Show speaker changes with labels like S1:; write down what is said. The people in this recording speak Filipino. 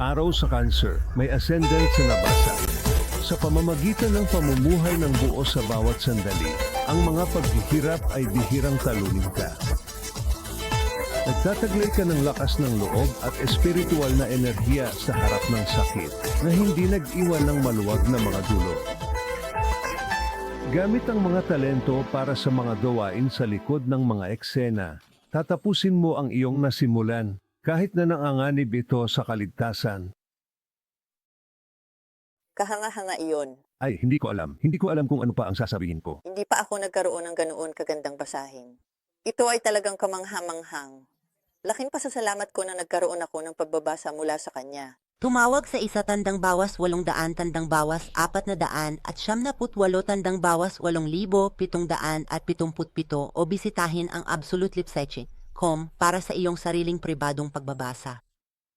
S1: Araw sa Cancer, may ascendant sa nabasa. Sa pamamagitan ng pamumuhay ng buo sa bawat sandali, ang mga paghihirap ay bihirang talunin ka. Nagtataglay ka ng lakas ng loob at espiritual na enerhiya sa harap ng sakit na hindi nag-iwan ng maluwag na mga dulo. Gamit ang mga talento para sa mga gawain sa likod ng mga eksena, tatapusin mo ang iyong nasimulan kahit na nanganganib ito sa kaligtasan.
S2: Kahanga-hanga iyon.
S1: Ay, hindi ko alam. Hindi ko alam kung ano pa ang sasabihin ko.
S2: Hindi pa ako nagkaroon ng ganoon kagandang basahin. Ito ay talagang kamanghamanghang. Laking pasasalamat ko na nagkaroon ako ng pagbabasa mula sa kanya.
S3: Tumawag sa isa tandang bawas walong daan tandang bawas apat na daan at siyam na putwalo tandang bawas walong libo pitong daan at pitumput pito o bisitahin ang absolutelipseche.com para sa iyong sariling pribadong pagbabasa.